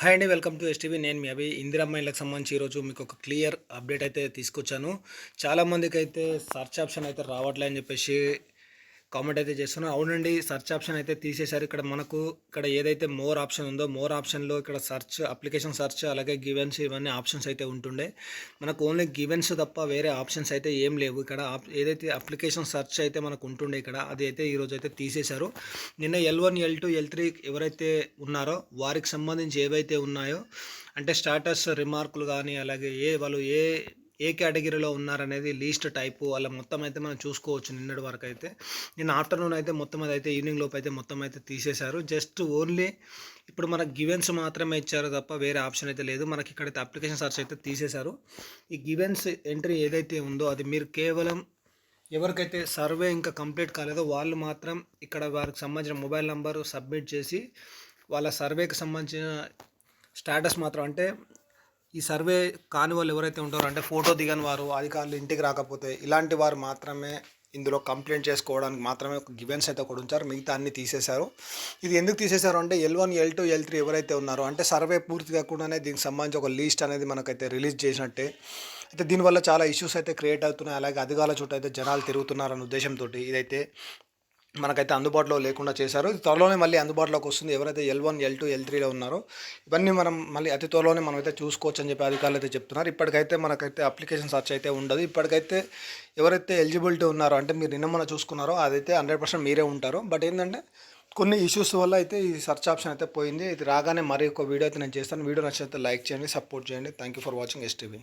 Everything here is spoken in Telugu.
హాయ్ అండి వెల్కమ్ టు ఎస్టీవీ నేను మీ అభి. ఇందిరమ్మ ఇళ్ళకి సంబంధించి ఈరోజు మీకు ఒక క్లియర్ అప్డేట్ అయితే తీసుకొచ్చాను. చాలామందికి అయితే సర్చ్ ఆప్షన్ అయితే రావట్లే అని చెప్పేసి కామెంట్ అయితే చేస్తున్నాను అవునండి సర్చ్ ఆప్షన్ అయితే తీసేశారు. ఇక్కడ మనకు ఇక్కడ ఏదైతే మోర్ ఆప్షన్ ఉందో మోర్ ఆప్షన్లో ఇక్కడ సర్చ్ అప్లికేషన్ సర్చ్ అలాగే గివెన్స్ ఇవన్నీ ఆప్షన్స్ అయితే ఉంటుండే. మనకు ఓన్లీ గివెన్స్ తప్ప వేరే ఆప్షన్స్ అయితే ఏం లేవు. ఇక్కడ ఏదైతే అప్లికేషన్ సర్చ్ అయితే మనకు ఉంటుండే ఇక్కడ అది అయితే ఈరోజు అయితే తీసేశారు. నిన్న L one L two L three ఎవరైతే ఉన్నారో వారికి సంబంధించి ఏవైతే ఉన్నాయో అంటే స్టాటస్ రిమార్కులు కానీ అలాగే ఏ వాళ్ళు ఏ ఏ కేటగిరీలో ఉన్నారనేది లీస్ట్ టైపు అలా మొత్తం అయితే మనం చూసుకోవచ్చు నిన్నటి వరకు అయితే. నేను ఆఫ్టర్నూన్ అయితే మొత్తం అది అయితే ఈవినింగ్ లోపు అయితే మొత్తం అయితే తీసేశారు. జస్ట్ ఓన్లీ ఇప్పుడు మనకు గివెన్స్ మాత్రమే ఇచ్చారు తప్ప వేరే ఆప్షన్ అయితే లేదు. మనకి ఇక్కడైతే అప్లికేషన్ సర్చ్ అయితే తీసేశారు. ఈ గివెన్స్ ఎంట్రీ ఏదైతే ఉందో అది మీరు కేవలం ఎవరికైతే సర్వే ఇంకా కంప్లీట్ కాలేదో వాళ్ళు మాత్రం ఇక్కడ వారికి సంబంధించిన మొబైల్ నెంబరు సబ్మిట్ చేసి వాళ్ళ సర్వేకి సంబంధించిన స్టేటస్ మాత్రం అంటే ఈ సర్వే కాని వాళ్ళు ఎవరైతే ఉంటారో అంటే ఫోటో దిగని వారు అధికారులు ఇంటికి రాకపోతే ఇలాంటి వారు మాత్రమే ఇందులో కంప్లైంట్ చేసుకోవడానికి మాత్రమే ఒక గివెన్స్ అయితే ఒకటి ఉంచారు. మిగతా అన్ని తీసేశారు. ఇది ఎందుకు తీసేశారు అంటే L one L two L three ఎవరైతే ఉన్నారో అంటే సర్వే పూర్తి కాకుండానే దీనికి సంబంధించి ఒక లిస్ట్ అనేది మనకైతే రిలీజ్ చేసినట్టే. అయితే దీనివల్ల చాలా ఇష్యూస్ అయితే క్రియేట్ అవుతున్నాయి. అలాగే అధికారుల చుట్టూ అయితే జనాలు తిరుగుతున్నారన్న ఉద్దేశంతో ఇదైతే మనకైతే అందుబాటులో లేకుండా చేశారు. త్వరలోనే మళ్ళీ అందుబాటులోకి వస్తుంది. ఎవరైతే L one L two L త్రీలో ఉన్నారో ఇవన్నీ మనం మళ్ళీ అతి త్వరలోనే మనం అయితే చూసుకోవచ్చు అని చెప్పి అధికారులు అయితే చెప్తున్నారు. ఇప్పటికైతే మనకైతే అప్లికేషన్ సర్చ్ అయితే ఉండదు. ఇప్పటికైతే ఎవరైతే ఎలిజిబిలిటీ ఉన్నారో అంటే మీరు నిన్న మన చూసుకున్నారో అదైతే హండ్రెడ్ పర్సెంట్ మీరే ఉంటారు. బట్ ఏంటంటే కొన్ని ఇష్యూస్ వల్ల అయితే ఈ సర్చ్ ఆప్షన్ అయితే పోయింది. ఇది రాగానే మరి ఒక వీడియో అయితే నేను చేస్తాను. వీడియో నచ్చితే లైక్ చేయండి సపోర్ట్ చేయండి. Thank you for watching STV